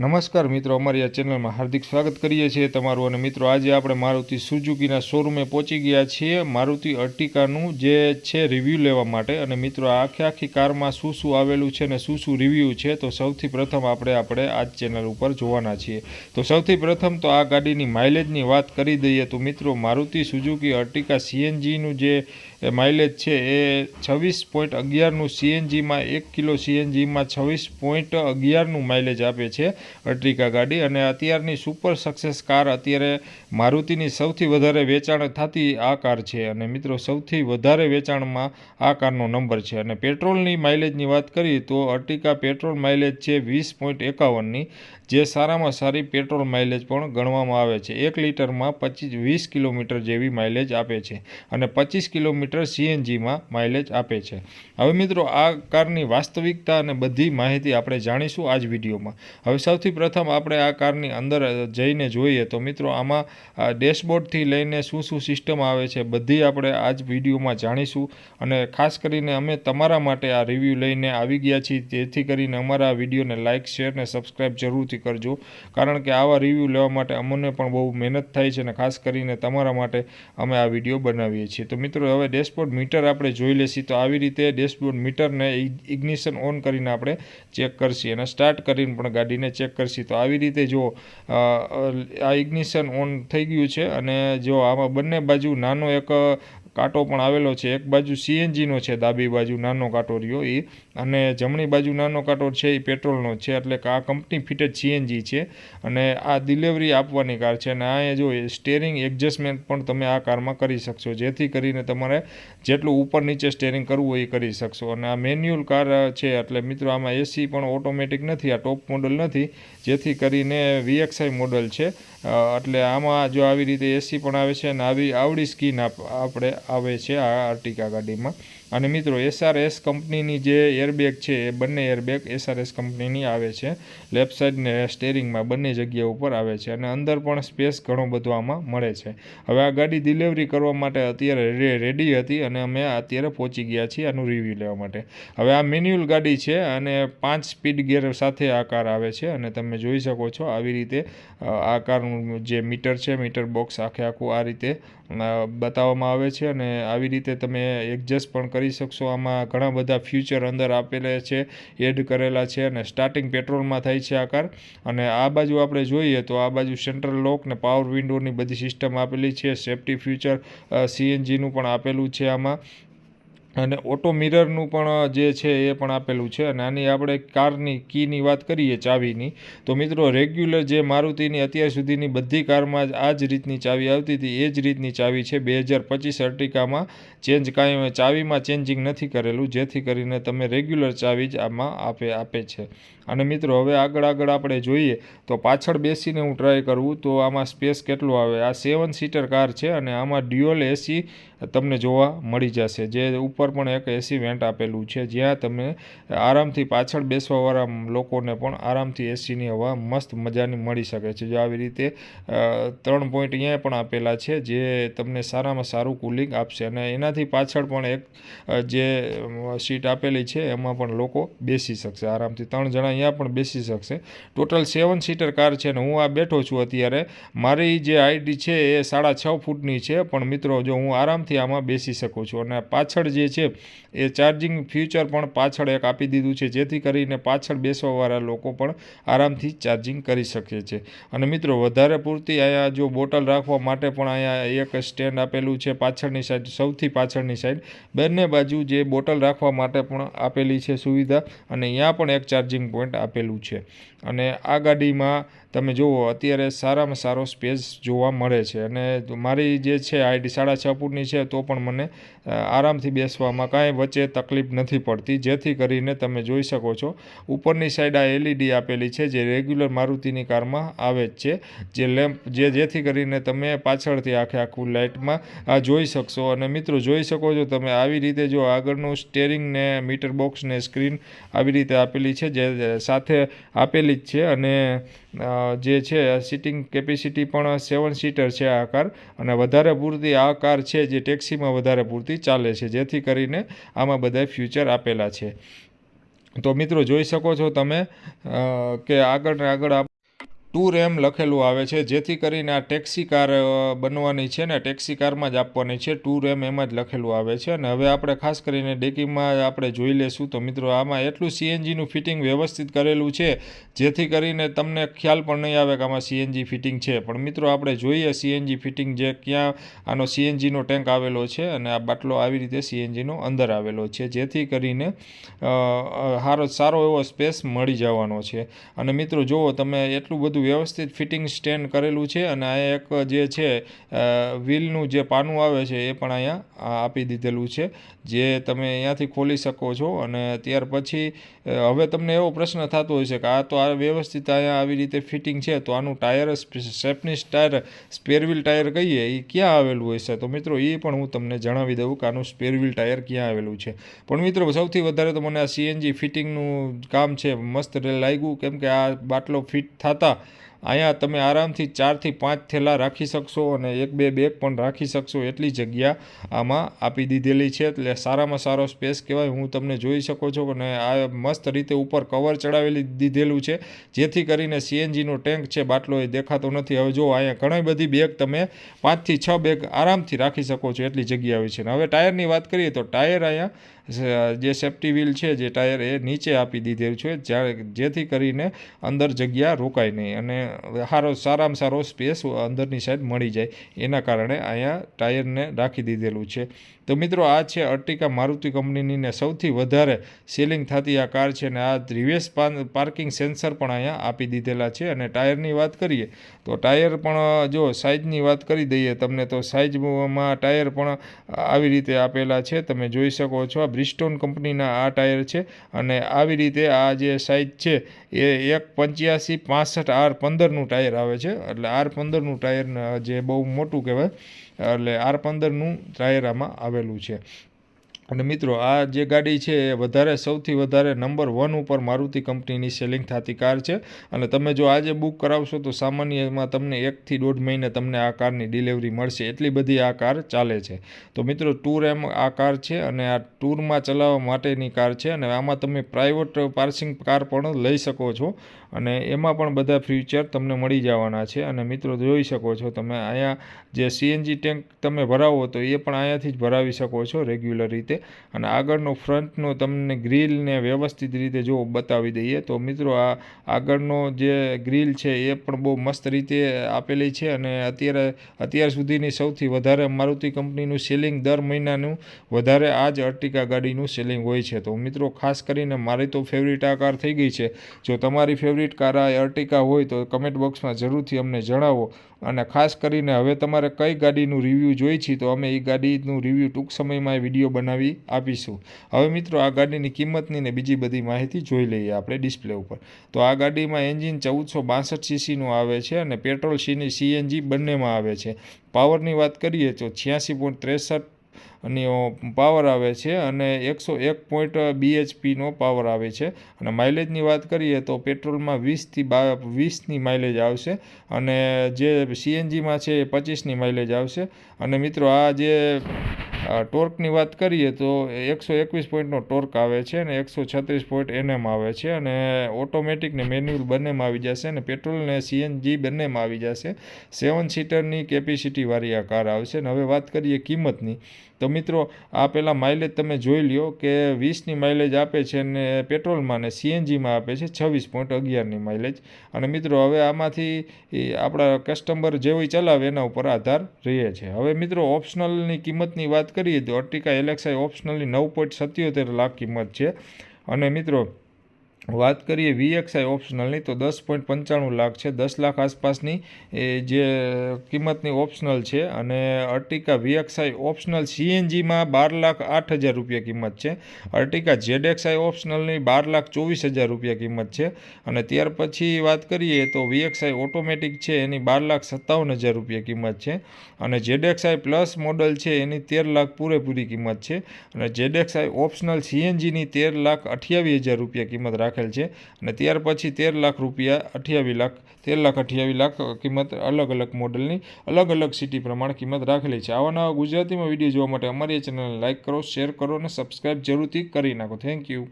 નમસ્કાર મિત્રો, અમારી આ ચેનલમાં હાર્દિક સ્વાગત કરીએ છીએ તમારું અને મિત્રો, આજે આપણે મારુતિ સુઝુકીના શોરૂમે પહોંચી ગયા છીએ મારુતિ અર્ટિકાનું, જે છે રિવ્યૂ લેવા માટે. અને મિત્રો આખી આખી કારમાં શું શું આવેલું છે અને શું શું રિવ્યૂ છે, તો સૌથી પ્રથમ આપણે આપણે આ ચેનલ ઉપર જોવાના છીએ. તો સૌથી પ્રથમ તો આ ગાડીની માઇલેજની વાત કરી દઈએ તો મિત્રો, મારુતિ સુઝુકી અર્ટિકા સીએનજીનું જે માઇલેજ છે, એ છવ્વીસ પોઈન્ટ અગિયારનું સીએનજીમાં, એક કિલો સીએનજીમાં છવ્વીસ પોઈન્ટ અગિયારનું માઇલેજ આપે છે. અર્ટિકા ગાડી અને અત્યારની સુપર સક્સેસ કાર અત્યારે મારુતિની સૌથી વધારે વેચાણ થતી આ કાર છે અને મિત્રો સૌથી વધારે વેચાણમાં આ કારનો નંબર છે. અને પેટ્રોલની માઇલેજની વાત કરીએ તો અર્ટિકા પેટ્રોલ માઇલેજ છે વીસ પોઈન્ટ એકાવનની, જે સારામાં સારી પેટ્રોલ માઇલેજ પણ ગણવામાં આવે છે. એક લીટરમાં પચીસ, વીસ કિલોમીટર જેવી માઇલેજ આપે છે અને પચીસ કિલોમીટર સીએનજીમાં માઇલેજ આપે છે. હવે મિત્રો આ કારની વાસ્તવિકતા અને બધી માહિતી આપણે જાણીશું આ જ વિડીયોમાં. હવે સૌથી પ્રથમ આપણે આ કારની અંદર જઈને જોઈએ તો મિત્રો આમાં ડેશબોર્ડથી લઈને શું શું સિસ્ટમ આવે છે, બધી આપણે આ જ વિડીયોમાં જાણીશું. અને ખાસ કરીને અમે તમારા માટે આ રિવ્યૂ લઈને આવી ગયા છીએ. જેથી કરીને અમારા આ વિડીયોને લાઇક શેર અને સબસ્ક્રાઈબ જરૂરથી કરજો. કારણ કે આવા રિવ્યૂ લેવા માટે અમને પણ બહુ મહેનત થાય છે અને ખાસ કરીને તમારા માટે અમે આ વીડિયો બનાવીએ છીએ. તો મિત્રો, હવે ડેશબોર્ડ મીટર આપણે જોઈ લેશી. તો આવી રીતે ડેશબોર્ડ મીટરને ઇગ્નિશન ઓન કરીને આપણે ચેક કરશી અને સ્ટાર્ટ કરીને પણ ગાડીને ચેક કરશી. તો આવી રીતે જો આ ઇગ્નિશન ઓન થઈ ગયું છે અને જો આમાં બંને બાજુ નાનો એક કાંટો પણ આવેલો છે. એક બાજુ સીએનજીનો છે, ડાબી બાજુ નાનો કાંટો રહ્યો એ અને જમણી બાજુ નાનો કાંટો છે એ પેટ્રોલનો છે. એટલે કે આ કંપની ફિટેડ સીએનજી છે. અને આ ડિલિવરી આપવાની કાર છે. અને આ જો સ્ટેરિંગ એડજસ્ટમેન્ટ પણ તમે આ કારમાં કરી શકશો. જેથી કરીને તમારે જેટલું ઉપર નીચે સ્ટેરિંગ કરવું હોય એ કરી શકશો. અને આ મેન્યુઅલ કાર છે, એટલે મિત્રો આમાં એસી પણ ઓટોમેટિક નથી, આ ટોપ મોડલ નથી. જેથી કરીને વીએક્સઆઈ મોડલ છે. એટલે આમાં જો આવી રીતે એસી પણ આવે છે અને આવી આવડી સ્કીન આપણે આવે છે આ આર્ટિકા ગાડીમાં. અને મિત્રો એસઆરએસ કંપનીની જે એરબેગ છે, એ બંને એરબેગ એસઆરએસ કંપનીની આવે છે. લેફ્ટ સાઈડ ને સ્ટેરિંગમાં બંને જગ્યા ઉપર આવે છે અને અંદર પણ સ્પેસ ઘણો બધો આમાં મળે છે. હવે આ ગાડી ડિલિવરી કરવા માટે અત્યારે રેડી હતી અને અમે અત્યારે પહોંચી ગયા છીએ આનું રિવ્યૂ લેવા માટે. હવે આ મેન્યુઅલ ગાડી છે અને પાંચ સ્પીડ ગિયર સાથે આ કાર આવે છે અને તમે જોઈ શકો છો આવી રીતે આ કારનું જે મીટર છે મીટર બોક્સ આખે આખું આ રીતે બતાવવામાં આવે છે અને આવી રીતે તમે એડજસ્ટ પણ કરી શકશો. આમાં ઘણા બધા ફ્યુચર અંદર આપેલા છે એડ કરેલા છે અને સ્ટાર્ટિંગ પેટ્રોલમાં થાય છે આકાર અને આ બાજુ આપણે જોઈએ તો આ બાજુ સેન્ટ્રલ લોક ને પાવર વિન્ડોની બધી સિસ્ટમ આપેલી છે. સેફ્ટી ફ્યુચર સીએનજીનું પણ આપેલું છે આમાં. અને ઓટો મિરરનું પણ જે છે એ પણ આપેલું છે. અને આની આપણે કારની કીની વાત કરીએ, ચાવીની, તો મિત્રો રેગ્યુલર જે મારુતિની અત્યાર સુધીની બધી કારમાં આ જ રીતની ચાવી આવતી હતી. એ જ રીતની ચાવી છે બે હજાર પચીસ અર્ટિકામાં. ચેન્જ કાંઈ ચાવીમાં ચેન્જિંગ નથી કરેલું, જેથી કરીને તમે રેગ્યુલર ચાવી જ આમાં આપે આપે છે. અને મિત્રો હવે આગળ આગળ આપણે જોઈએ, તો પાછળ બેસીને હું ટ્રાય કરવું તો આમાં સ્પેસ કેટલો આવે? આ સેવન સીટર કાર છે અને આમાં ડ્યુઅલ એસી તમને જોવા મળી જશે. જે ઉપર પણ એક એસી વેન્ટ આપેલું છે, જ્યાં તમે આરામથી પાછળ બેસવાવાળા લોકોને પણ આરામથી એસીની હવા મસ્ત મજાની મળી શકે છે. જો આવી રીતે ત્રણ પોઈન્ટ અહીંયા પણ આપેલા છે, જે તમને સારામાં સારું કુલિંગ આપશે. અને એનાથી પાછળ પણ એક જે સીટ આપેલી છે, એમાં પણ લોકો બેસી શકશે આરામથી. ત્રણ જણા અહીંયા પણ બેસી શકશે. ટોટલ સેવન સીટર કાર છે ને હું આ બેઠો છું અત્યારે. મારી જે આઈડી છે એ સાડા છ ફૂટની છે, પણ મિત્રો જો હું આરામથી આરામથી આમાં બેસી શકો છો. અને પાછળ જે છે, એ ચાર્જિંગ ફ્યુચર પણ પાછળ એક આપી દીધું છે. જેથી કરીને પાછળ બેસવાવાળા લોકો પણ આરામથી ચાર્જિંગ કરી શકે છે. અને મિત્રો, વધારે પૂરતી અહીંયા જો બોટલ રાખવા માટે પણ અહીંયા એક સ્ટેન્ડ આપેલું છે પાછળની સાઈડ સૌથી પાછળની સાઈડ બંને બાજુ જે બોટલ રાખવા માટે પણ આપેલી છે સુવિધા અને અહીંયા પણ એક ચાર્જિંગ પોઈન્ટ આપેલું છે. અને આ ગાડીમાં તમે જુઓ, અત્યારે સારામાં સારો સ્પેસ જોવા મળે છે. અને મારી જે છે, આઈડી સાડા છ ફૂટની છે, તો પણ મને આરામથી બેસવામાં કાંઈ વચ્ચે તકલીફ નથી પડતી. જેથી કરીને તમે જોઈ શકો છો, ઉપરની સાઈડ આ એલઈડી આપેલી છે, જે રેગ્યુલર મારુતિની કારમાં આવે જ છે. જે લેમ્પ, જે જેથી કરીને તમે પાછળથી આખે આખું લાઇટમાં, આ જોઈ શકશો. અને મિત્રો, જોઈ શકો છો તમે, આવી રીતે જો આગળનું સ્ટેરિંગ ને મીટર બોક્સ ને સ્ક્રીન આવી રીતે આપેલી છે, જે સાથે આપેલી જ છે અને જે છે, સિટિંગ કેપેસિટી પણ સેવન સીટર છે આ કાર અને વધારે પૂરતી આ કાર છે જે ટેક્સીમાં વધારે પૂરતી ચાલે છે, જેથી કરીને આમાં બધા ફ્યુચર આપેલા છે. તો મિત્રો, જોઈ શકો છો તમે કે આગળ ને આગળ ટુ રેમ લખેલું આવે છે, જેથી કરીને આ ટેક્સી કાર બનવાની છે ને ટેક્સી કારમાં જ આપવાની છે ટુ રેમ એમાં જ લખેલું આવે છે. અને હવે આપણે ખાસ કરીને ડેકીમાં આપણે જોઈ લેશું તો મિત્રો આમાં એટલું સીએનજીનું ફિટિંગ વ્યવસ્થિત કરેલું છે, જેથી કરીને તમને ખ્યાલ પણ નહીં આવે કે આમાં સીએનજી ફિટિંગ છે. પણ મિત્રો આપણે જોઈએ સીએનજી ફિટિંગ જે ક્યાં આનો સીએનજીનો ટેન્ક આવેલો છે અને આ બાટલો આવી રીતે સીએનજીનો અંદર આવેલો છે, જેથી કરીને સારો સારો એવો સ્પેસ મળી જવાનો છે. અને મિત્રો જુઓ તમે, એટલું બધું વ્યવસ્થિત ફિટિંગ સ્ટેન્ડ કરેલું છે અને આ એક જે છે વ્હીલનું જે પાનું આવે છે એ પણ અહીંયા આપી દીધેલું છે, જે તમે અહીંયાથી ખોલી શકો છો અને ત્યાર પછી હવે તમને એવો પ્રશ્ન થતો હશે કે આ તો આ વ્યવસ્થિત અહીંયા આવી રીતે ફિટિંગ છે, તો આનું ટાયર સ્ટેપનીસ ટાયર સ્પેરવ્હીલ ટાયર કહીએ એ ક્યાં આવેલું હશે તો મિત્રો એ પણ હું તમને જણાવી દઉં કે આનું સ્પેરવ્હીલ ટાયર ક્યાં આવેલું છે. પણ મિત્રો, સૌથી વધારે તો મને આ સીએનજી ફિટિંગનું કામ છે, મસ્ત લાગ્યું કેમ કે આ બાટલો ફિટ થતા અહીંયા તમે આરામથી ચારથી પાંચ થેલા રાખી શકશો અને એક બે બેગ પણ રાખી શકશો એટલી જગ્યા આમાં આપી દીધેલી છે. એટલે સારામાં સારો સ્પેસ કહેવાય. હું તમને જોઈ શકો છો અને આ મસ્ત રીતે ઉપર કવર ચડાવેલી દીધેલું છે. જેથી કરીને સીએનજીનો ટેન્ક છે, બાટલો એ દેખાતો નથી. હવે જો અહીંયા ઘણી બધી બેગ તમે પાંચથી છ બેગ આરામથી રાખી શકો છો એટલી જગ્યા હોય છે. હવે ટાયરની વાત કરીએ તો ટાયર અહીંયા જે સેફ્ટી વ્હીલ છે, જે ટાયર એ નીચે આપી દીધેલું છે, જ્યારે જેથી કરીને અંદર જગ્યા રોકાય નહીં અને સારો સારામાં સારો સ્પેસ અંદરની સાઈડ મળી જાય. એના કારણે અહીંયા ટાયરને રાખી દીધેલું છે. તો મિત્રો, આ છે અર્ટિકા મારુતિ કંપનીની ને સૌથી વધારે સેલિંગ થતી આ કાર છે અને આ રિવેસ પાર્કિંગ સેન્સર પણ અહીંયા આપી દીધેલા છે. અને ટાયરની વાત કરીએ, તો ટાયર પણ, જો સાઇઝની વાત કરી દઈએ, તમને તો સાઇઝમાં ટાયર પણ આવી રીતે આપેલા છે. તમે જોઈ શકો છો બ્રિસ્ટોન કંપનીના આ ટાયર છે અને આવી રીતે આ જે સાઇઝ છે એ એક પંચ્યાસી પાસઠ આર પંદરનું ટાયર આવે છે. એટલે આર પંદરનું ટાયર જે બહુ મોટું કહેવાય, એટલે આર પંદરનું ટાયર આમાં આવેલું છે. અને મિત્રો, આ જે ગાડી છે એ વધારે સૌથી વધારે નંબર વન ઉપર મારુતિ કંપનીની સેલિંગ થતી કાર છે. અને તમે જો આજે બુક કરાવશો તો સામાન્યમાં તમને એકથી દોઢ મહિને તમને આ કારની ડિલિવરી મળશે. એટલી બધી આ કાર ચાલે છે. તો મિત્રો, ટૂર એમ આ કાર છે અને આ ટૂરમાં ચલાવવા માટેની કાર છે અને આમાં તમે પ્રાઇવેટ પાર્સિંગ કાર પણ લઈ શકો છો. અને એમાં પણ બધા ફ્યુચર તમને મળી જવાના છે. અને મિત્રો, જોઈ શકો છો તમે, અહીંયા જે સીએનજી ટેન્ક તમે ભરાવો તો એ પણ અહીંયાથી જ ભરાવી શકો છો રેગ્યુલર રીતે. અને આગળનો ફ્રન્ટનો તમને ગ્રીલને વ્યવસ્થિત રીતે જો બતાવી દઈએ, તો મિત્રો આ આગળનો જે ગ્રીલ છે એ પણ બહુ મસ્ત રીતે આપેલી છે અને અત્યારે, અત્યાર સુધીની સૌથી વધારે મારુતિ કંપનીનું સેલિંગ દર મહિનાનું વધારે આ જ અર્ટિકા ગાડીનું સેલિંગ હોય છે. તો મિત્રો ખાસ કરીને મારી તો ફેવરિટ આ કાર થઈ ગઈ છે. જો તમારી ફેવરિટ કાર આ અર્ટિકા હોય તો કમેન્ટ બોક્સમાં જરૂરથી અમને જણાવો. અને ખાસ કરીને હવે તમારે કઈ ગાડીનું રિવ્યૂ જોઈ છે તો અમે એ ગાડીનું રિવ્યૂ ટૂંક સમયમાં વીડિયો બનાવી આપીશું. હવે મિત્રો આ ગાડીની કિંમતની ને બીજી બધી માહિતી જોઈ લઈએ આપણે ડિસ્પ્લે ઉપર. તો આ ગાડીમાં એન્જિન ચૌદસો બાસઠ સીસીનું આવે છે અને પેટ્રોલ સીની સીએનજી બંનેમાં આવે છે. પાવરની વાત કરીએ તો છ્યાસી પોઈન્ટ ત્રેસઠ અને પાવર આવે છે અને એકસો એક પોઈન્ટ બીએચપીનો પાવર આવે છે. અને માઇલેજની વાત કરીએ તો પેટ્રોલમાં વીસથી બા વીસની માઇલેજ આવશે અને જે સીએનજીમાં છે એ પચીસની માઇલેજ આવશે. અને મિત્રો આ જે ટોર્કની વાત કરીએ તો એકસો એકવીસ પોઈન્ટનો ટોર્ક આવે છે અને એકસો છત્રીસ પોઈન્ટ એનએમ આવે છે અને ઓટોમેટિક ને મેન્યુઅલ બંનેમાં આવી જશે અને પેટ્રોલ ને સીએનજી બંનેમાં આવી જશે. સેવન સીટરની કેપેસિટીવાળી આ કાર આવશે. અને હવે વાત કરીએ કિંમતની. તો મિત્રો, આ પહેલાં માઇલેજ તમે જોઈ લ્યો કે વીસની માઇલેજ આપે છે અને પેટ્રોલમાં ને સીએનજીમાં આપે છે છવ્વીસ પોઈન્ટ અગિયારની માઇલેજ અને મિત્રો, હવે આમાંથી આપણા કસ્ટમર જેવી ચલાવે એના ઉપર આધાર રહે છે. હવે મિત્રો ઓપ્શનલની કિંમતની વાત કરીએ તો અર્ટિકા એલેક્સાઈ ઓપ્શનલની નવ પોઈન્ટ સત્યોતેર લાખ કિંમત છે. અને મિત્રો વાત કરીએ વીએક્સઆઈ ઓપ્શનલની, તો દસ પોઈન્ટ પંચાણું લાખ છે. દસ લાખ આસપાસની જે કિંમતની ઓપ્શનલ છે અને અર્ટિકા વીએક્સઆઈ ઓપ્શનલ સીએનજીમાં બાર લાખ આઠ હજાર રૂપિયા કિંમત છે. અર્ટિકા ઝેડએક્સઆઈ ઓપ્શનલની બાર લાખ ચોવીસ હજાર રૂપિયા કિંમત છે. અને ત્યાર પછી વાત કરીએ તો વીએક્સઆઈ ઓટોમેટિક છે, એની બાર લાખ સત્તાવન હજાર રૂપિયા કિંમત છે. અને ઝેડએક્સઆઈ પ્લસ મોડલ છે, એની તેર લાખ પૂરેપૂરી કિંમત છે. અને ઝેડએક્સઆઈ ઓપ્શનલ સીએનજીની તેર લાખ અઠ્યાવીસ હજાર રૂપિયા કિંમત રાખેલ છે અને ત્યાર પછી તેર લાખ રૂપિયા અઠ્યાવીસ લાખ, તેર લાખ અઠ્યાવીસ લાખ કિંમત અલગ અલગ મોડલની અલગ અલગ સિટી પ્રમાણે કિંમત રાખેલી છે. આવા નવા ગુજરાતીમાં વીડિયો જોવા માટે અમારી ચેનલને લાઇક કરો, શેર કરો અને સબસ્ક્રાઇબ જરૂરથી કરી નાખો. Thank you.